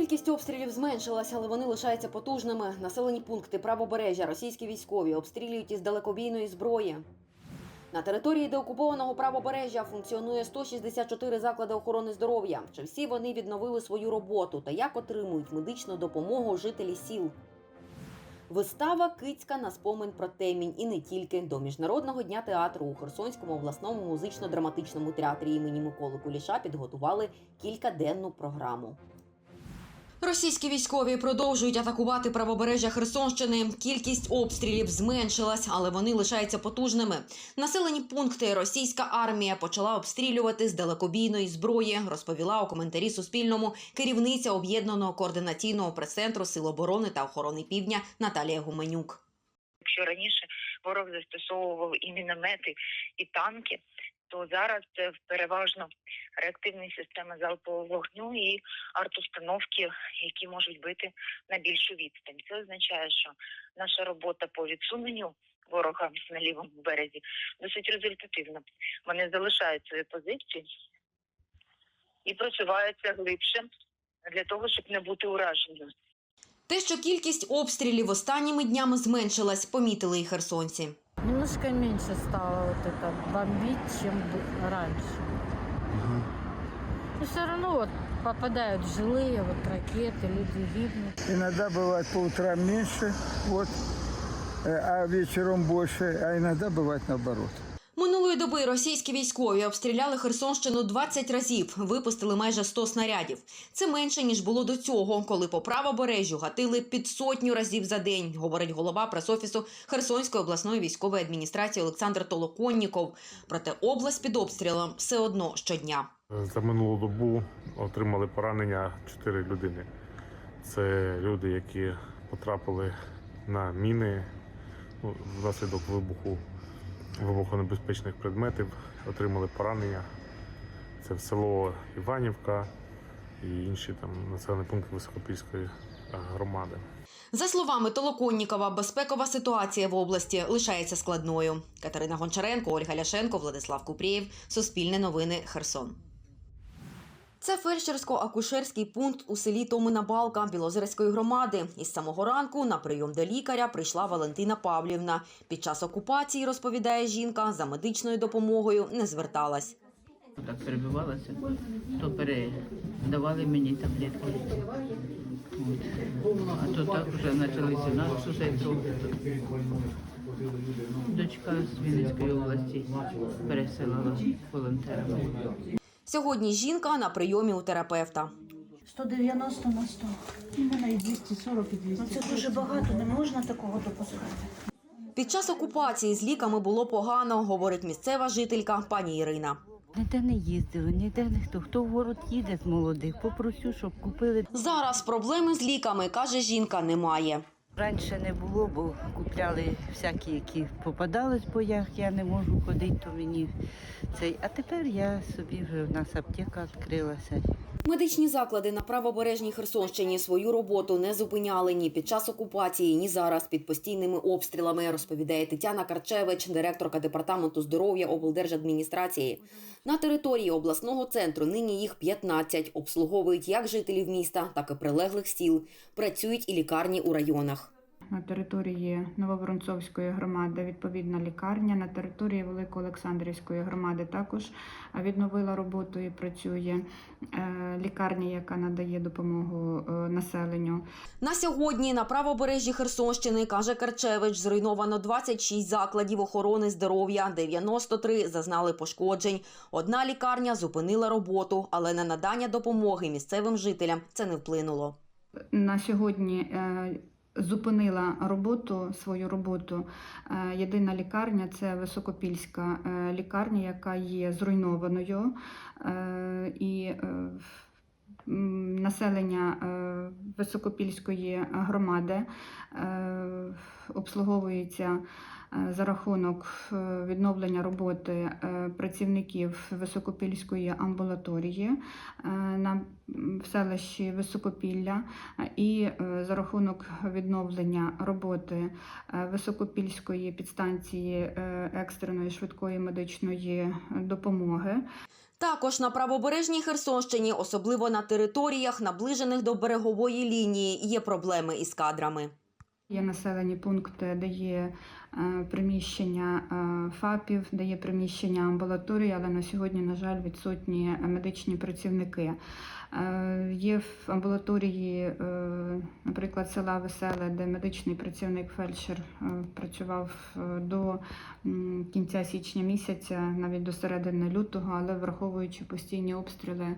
Кількість обстрілів зменшилась, але вони лишаються потужними. Населені пункти правобережжя російські військові обстрілюють із далекобійної зброї. На території деокупованого правобережжя функціонує 164 заклади охорони здоров'я. Чи всі вони відновили свою роботу та як отримують медичну допомогу жителі сіл? Вистава Кицька на спомин про темінь і не тільки до міжнародного дня театру у Херсонському обласному музично-драматичному театрі імені Миколи Куліша підготували кількаденну програму. Російські військові продовжують атакувати правобережжя Херсонщини. Кількість обстрілів зменшилась, але вони лишаються потужними. Населені пункти російська армія почала обстрілювати з далекобійної зброї, розповіла у коментарі Суспільному керівниця об'єднаного координаційного прес-центру Сил оборони та охорони Півдня Наталія Гуменюк. Якщо раніше ворог застосовував і міномети, і танки, то зараз це переважно реактивні системи залпового вогню і артустановки, які можуть бити на більшу відстань. Це означає, що наша робота по відсуненню ворога на лівому березі досить результативна. Вони залишають свої позиції і просуваються глибше для того, щоб не бути ураженими. Те, що кількість обстрілів останніми днями зменшилась, помітили і херсонці. Немножко меньше стало вот это бомбить, чем раньше. Но все равно вот попадают жилые вот ракеты, люди гибнут. Иногда бывает по утрам меньше, вот, э, а вечером больше, а иногда бывает наоборот. Доби російські військові обстріляли Херсонщину 20 разів, випустили майже 100 снарядів. Це менше ніж було до цього, коли по правобережжю гатили під сотню разів за день, говорить голова пресофісу Херсонської обласної військової адміністрації Олександр Толоконніков. Проте область під обстрілом все одно щодня. За минулу добу отримали поранення 4 людини. Це люди, які потрапили на міни ну, внаслідок вибуху вибухонебезпечних предметів, отримали поранення. Це в село Іванівка і інші там населені пункти Високопільської е, громади. За словами Толоконнікова, безпекова ситуація в області лишається складною. Катерина Гончаренко, Ольга Ляшенко, Владислав Купрієв. Суспільне новини. Херсон. Це фельдшерсько-акушерський пункт у селі Томина Балка Білозерської громади. Із самого ранку на прийом до лікаря прийшла Валентина Павлівна. Під час окупації, розповідає жінка, за медичною допомогою не зверталась. Так перебивалася, то передавали мені таблетки. А то так вже почалися нас уже трохи. Дочка з Вінницької області пересилала волонтерами. Сьогодні жінка на прийомі у терапевта. 190 на 100. У мене і 240, і 200. Ну це дуже багато, не можна такого допускати. Під час окупації з ліками було погано, говорить місцева жителька пані Ірина. Ніде не їздили, ніде ніхто. Хто в город їде з молодих, попросю, щоб купили. Зараз проблеми з ліками, каже жінка, немає. Раніше не було, бо купляли всякі, які попадались бо як я не можу ходити, то мені цей. А тепер я собі вже в нас аптека відкрилася. Медичні заклади на правобережній Херсонщині свою роботу не зупиняли ні під час окупації, ні зараз під постійними обстрілами, розповідає Тетяна Карчевич, директорка департаменту здоров'я облдержадміністрації. На території обласного центру нині їх 15. Обслуговують як жителів міста, так і прилеглих сіл. Працюють і лікарні у районах. На території Нововоронцовської громади відповідна лікарня. На території Великоолександрівської громади також відновила роботу і працює е, лікарня, яка надає допомогу е, населенню. На сьогодні на правобережжі Херсонщини, каже Карчевич, зруйновано 26 закладів охорони здоров'я, 93 зазнали пошкоджень. Одна лікарня зупинила роботу, але на надання допомоги місцевим жителям це не вплинуло. На сьогодні е, зупинила роботу, свою роботу. е, Єдина лікарня це Високопільська е, лікарня, яка є зруйнованою. Е, І населення Високопільської громади обслуговується за рахунок відновлення роботи працівників Високопільської амбулаторії на селищі Високопілля і за рахунок відновлення роботи Високопільської підстанції е, екстреної швидкої медичної допомоги. Також на правобережній Херсонщині, особливо на територіях, наближених до берегової лінії, є проблеми із кадрами. Є населені пункти, де є е, приміщення е, ФАПів, де є приміщення амбулаторії, але на сьогодні, на жаль, відсутні медичні працівники. Е, Є в амбулаторії, наприклад, села Веселе, де медичний працівник фельдшер працював до кінця січня місяця, навіть до середини лютого, але враховуючи постійні обстріли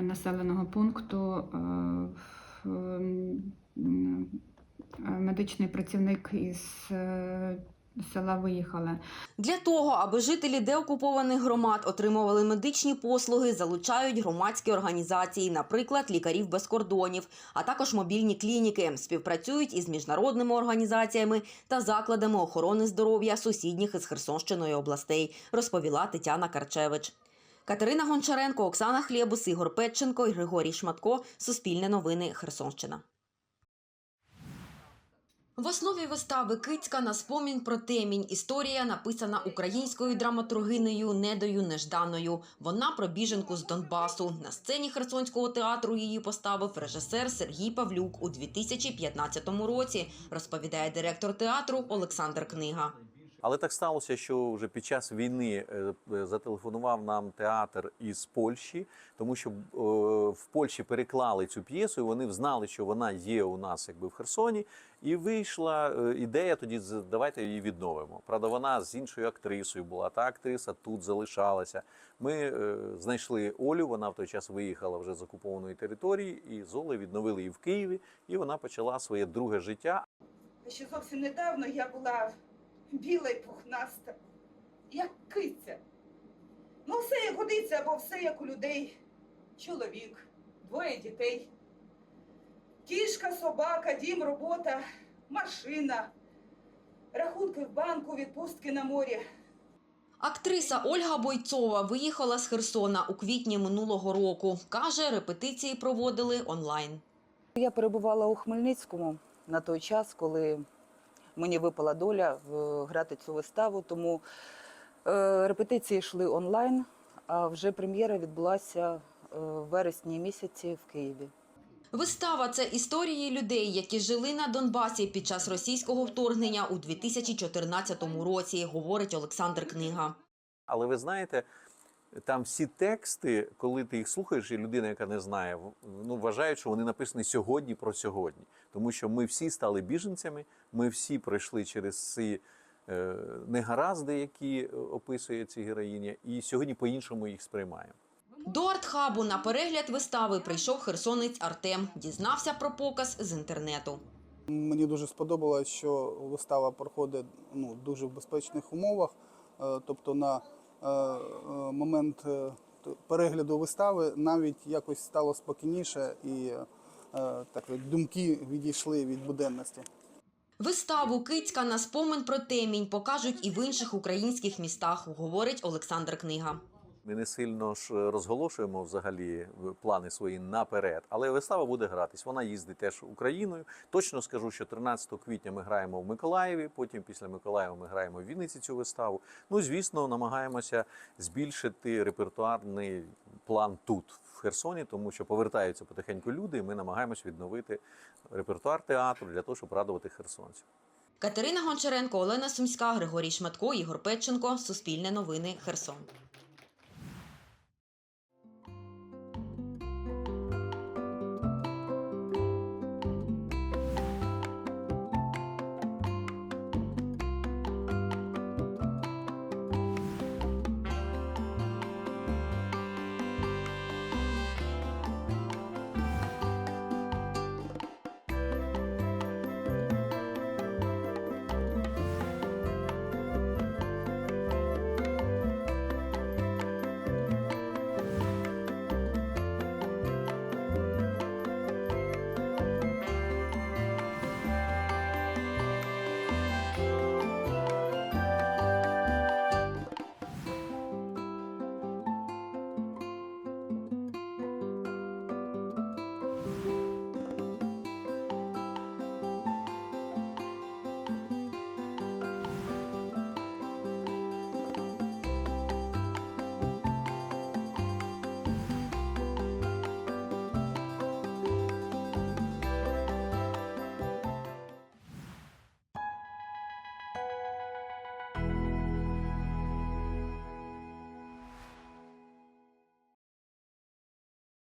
населеного пункту. Е, медичний працівник із е, села виїхали. Для того, аби жителі деокупованих громад отримували медичні послуги, залучають громадські організації, наприклад, лікарів без кордонів, а також мобільні клініки. Співпрацюють із міжнародними організаціями та закладами охорони здоров'я сусідніх із Херсонщиною областей, розповіла Тетяна Карчевич. Катерина Гончаренко, Оксана Хлєбус, Ігор Петченко і Григорій Шматко. Суспільне новини Херсонщина. В основі вистави Кицька на спомін про темінь. Історія написана українською драматургинею Недою Нежданою. Вона про біженку з Донбасу. На сцені Херсонського театру її поставив режисер Сергій Павлюк у 2015 році, розповідає директор театру Олександр Книга. Але так сталося, що вже під час війни е, е, зателефонував нам театр із Польщі, тому що е, в Польщі переклали цю п'єсу, і вони знали, що вона є у нас якби в Херсоні. І вийшла ідея тоді давайте її відновимо. Правда, вона з іншою актрисою була. Та актриса тут залишалася. Ми знайшли Олю. Вона в той час виїхала вже з окупованої території, і з Олею відновили її в Києві. І вона почала своє друге життя. Ще зовсім недавно я була біла й пухнаста, як киця. Ну, все як годиться, або все як у людей. Чоловік, двоє дітей. Кішка, собака, дім, робота, машина, рахунки в банку, відпустки на морі. Актриса Ольга Бойцова виїхала з Херсона у квітні минулого року. Каже, репетиції проводили онлайн. Я перебувала у Хмельницькому на той час, коли мені випала доля грати цю виставу. Тому е, репетиції йшли онлайн, а вже прем'єра відбулася е, в вересні місяці в Києві. Вистава це історії людей, які жили на Донбасі під час російського вторгнення у 2014 році, говорить Олександр Книга. Але ви знаєте, там всі тексти, коли ти їх слухаєш, і людина, яка не знає, в- ну вважають, що вони написані сьогодні про сьогодні. Тому що ми всі стали біженцями, ми всі пройшли через ці е, негаразди, які е, описує ці героїня, і сьогодні по-іншому їх сприймаємо. До артхабу на перегляд вистави прийшов херсонець Артем. Дізнався про показ з інтернету. Мені дуже сподобалось, що вистава проходить ну, дуже в безпечних умовах. Е, Тобто на момент е, перегляду вистави навіть якось стало спокійніше і е, так думки відійшли від буденності. Виставу Кицька на спомин про темінь покажуть і в інших українських містах, говорить Олександр Книга. Ми не сильно ж розголошуємо взагалі плани свої наперед, але вистава буде гратись. Вона їздить теж Україною. Точно скажу, що 13 квітня ми граємо в Миколаєві. Потім після Миколаєва ми граємо в Вінниці цю виставу. Ну, звісно, намагаємося збільшити репертуарний план тут, в Херсоні, тому що повертаються потихеньку люди. і Ми намагаємось відновити репертуар театру для того, щоб радувати херсонців. Катерина Гончаренко, Олена Сумська, Григорій Шматко, Ігор Петченко. Суспільне новини. Херсон.